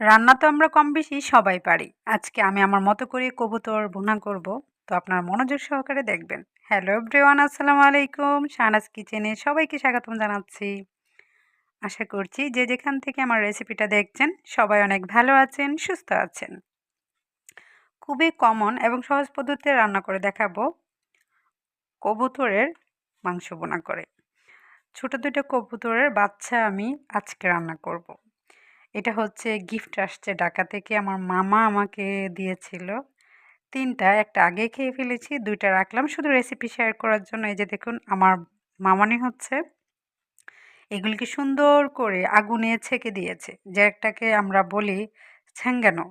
রান্না তো আমরা কম বেশি সবাই পারি। আজকে আমি আমার মতো করে কবুতর ভুনা করব, তো আপনার মনোযোগ সহকারে দেখবেন। হ্যালো এভরিওয়ান, আসসালামু আলাইকুম। শাহনাজ কিচেনে সবাইকে স্বাগতম জানাচ্ছি। আশা করছি যে যেখান থেকে আমার রেসিপিটা দেখছেন, সবাই অনেক ভালো আছেন, সুস্থ আছেন। খুবই কমন এবং সহজ পদ্ধতিতে রান্না করে দেখাবো কবুতরের মাংস বোনা করে। ছোট দুটো কবুতরের বাচ্চা আমি আজকে রান্না করব। এটা হচ্ছে গিফট আসছে ঢাকা থেকে। আমার মামা আমাকে দিয়েছিল। তিনটা, একটা আগে খেয়ে ফেলেছি, দুইটা রাখলাম। শুধু রেসিপি শেয়ার করার জন্য এই যে দেখুন, আমার মামানি হচ্ছে, এগুলিকে সুন্দর করে আগুনে ছেঁকে দিয়েছে। যে একটাকে আমরা বলি ছ্যাঙ্গানো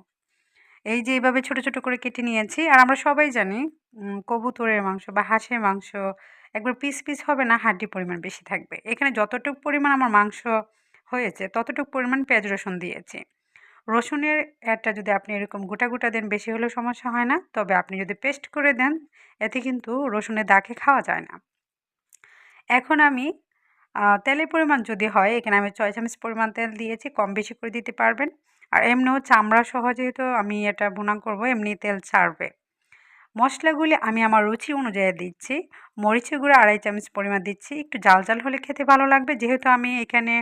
এই যে এইভাবে ছোট ছোট করে কেটে নিয়েছি। আর আমরা সবাই জানি কবুতরের মাংস বা হাঁসের মাংস একবার পিস পিস হবে না হাড্ডি পরিমাণ বেশি থাকবে। এখানে যতটুকু পরিমাণ আমার মাংস হয়েছে, ততটুকু পরিমাণ পেঁয়াজ রসুন দিয়েছি। রসুনের অ্যাডটা যদি আপনি এরকম গোটা গোটা দেন, বেশি হলেও সমস্যা হয় না। তবে আপনি যদি পেস্ট করে দেন, এতে কিন্তু রসুনের দাগে খাওয়া যায় না। এখন আমি তেলের পরিমাণ যদি হয়, এখানে আমি ছয় চামচ পরিমাণ তেল দিয়েছি, কম বেশি করে দিতে পারবেন। আর এমনিও চামড়া সহ যেহেতু আমি এটা বোনা করব, এমনি তেল ছাড়বে। মশলাগুলি আমি আমার রুচি অনুযায়ী দিচ্ছি। মরিচের গুঁড়ো আড়াই চামচ পরিমাণ দিচ্ছি। একটু জাল জাল হলে খেতে ভালো লাগবে। যেহেতু আমি এখানে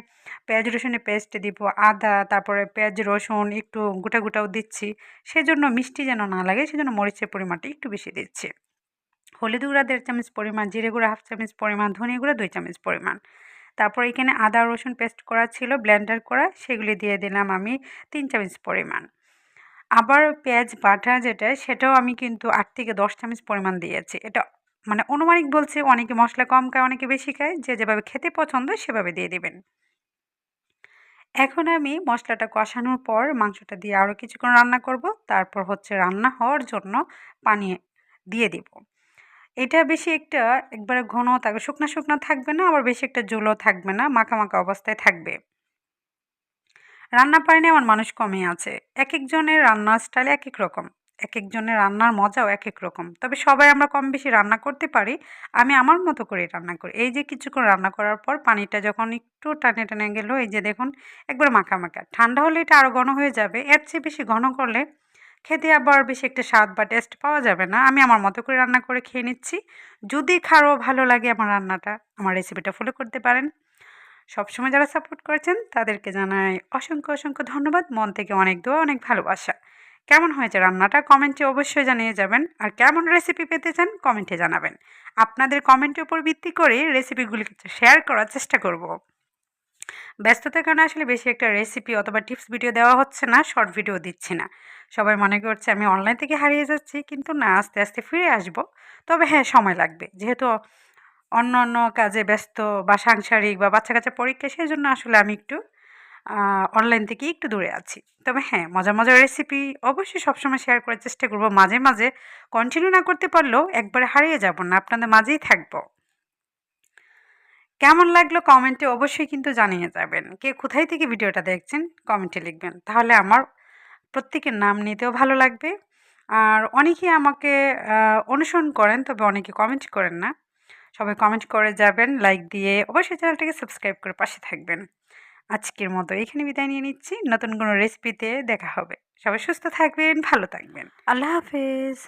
পেঁয়াজ রসুনের পেস্ট দিব, আদা, তারপরে পেঁয়াজ, রসুন একটু গোটা গোটাও দিচ্ছি। সেজন্য মিষ্টি যেন না লাগে, সেজন্য মরিচের পরিমাণটা একটু বেশি দিচ্ছি। হলুদ গুঁড়া দেড় চামচ পরিমাণ, জিরে গুঁড়া হাফ চামচ পরিমাণ, ধনে গুঁড়া দুই চামচ পরিমাণ। তারপর এখানে আদা, রসুন পেস্ট করা ছিল, ব্লেন্ডার করা, সেগুলি দিয়ে দিলাম আমি তিন চামচ পরিমাণ। আবার পেঁয়াজ বাটা যেটা, সেটাও আমি কিন্তু আট থেকে দশ চামচ পরিমাণ দিয়েছি। এটা মানে অনুমানিক বলছে, অনেকে মশলা কম খায়, অনেকে বেশি খায়, যে যেভাবে খেতে পছন্দ সেভাবে দিয়ে দিবেন। এখন আমি মশলাটা কষানোর পর মাংসটা দিয়ে আরও কিছুক্ষণ রান্না করব। তারপর হচ্ছে রান্না হওয়ার জন্য পানি দিয়ে দিব। এটা বেশি একটা একবারে ঘন থাকবে শুকনা শুকনা থাকবে না, আবার বেশি একটা জুলও থাকবে না, মাখা মাখা অবস্থায় থাকবে। রান্না পারে এমন মানুষ কমই আছে। এক একজনের রান্নার স্টাইল এক এক রকম। এক একজনের রান্নার মজাও এক এক রকম। তবে সবাই আমরা কম বেশি রান্না করতে পারি। আমি আমার মতো করে রান্না করি। এই যে কিছুক্ষণ রান্না করার পর পানিটা যখন একটু টানে টানে গেল, এই যে দেখুন, একবার মাখা মাখা। ঠান্ডা হলে এটা আরও ঘন হয়ে যাবে। এর চেয়ে বেশি ঘন করলে খেতে আবার বেশি একটা স্বাদ বা টেস্ট পাওয়া যাবে না। আমি আমার মতো করে রান্না করে খেয়ে নিচ্ছি। যদি খারো ভালো লাগে আমার রান্নাটা, আমার রেসিপিটা ফলো করতে পারেন। সবসময় যারা সাপোর্ট করেছেন, তাদেরকে জানাই অসংখ্য অসংখ্য ধন্যবাদ। মন থেকে অনেক দোয়া, অনেক ভালোবাসা। কেমন হয়েছে রান্নাটা? কমেন্টে অবশ্যই জানিয়ে যাবেন। আর কেমন রেসিপি পেতে চান, কমেন্টে জানাবেন। আপনাদের কমেন্টের উপর ভিত্তি করে রেসিপিগুলিকে শেয়ার করার চেষ্টা করব। ব্যস্ততার কারণে আসলে বেশি একটা রেসিপি অথবা টিপস ভিডিও দেওয়া হচ্ছে না শর্ট ভিডিও দিচ্ছি না। সবাই মনে করছে আমি অনলাইন থেকে হারিয়ে যাচ্ছি, কিন্তু না, আস্তে আস্তে ফিরে আসব। তবে হ্যাঁ সময় লাগবে। যেহেতু অন্য অন্য কাজে ব্যস্ত বা সাংসারিক বা বাচ্চা কাচ্চা পরীক্ষা সেই জন্য আসলে আমি একটু অনলাইন থেকে একটু দূরে আছি। তবে হ্যাঁ মজা মজার রেসিপি অবশ্যই সবসময় শেয়ার করার চেষ্টা করব। মাঝে মাঝে কন্টিনিউ না করতে পারলেও একবারে হারিয়ে যাব না, আপনাদের মাঝেই থাকব। কেমন লাগল কমেন্টে অবশ্যই কিন্তু জানিয়ে যাবেন। কে কোথায় থেকে ভিডিওটা দেখছেন কমেন্টে লিখবেন। তাহলে আমার প্রত্যেকের নাম নিতেও ভালো লাগবে। আর অনেকেই আমাকে অনুসরণ করেন, তবে অনেকে কমেন্ট করেন না। সবাই কমেন্ট করে যাবেন লাইক দিয়ে অবশ্যই চ্যানেলটাকে সাবস্ক্রাইব করে পাশে থাকবেন। আজকের মতো এখানে বিদায় নিয়ে নিচ্ছি, নতুন কোনো রেসিপিতে দেখা হবে। সবাই সুস্থ থাকবেন, ভালো থাকবেন। আল্লাহ হাফেজ।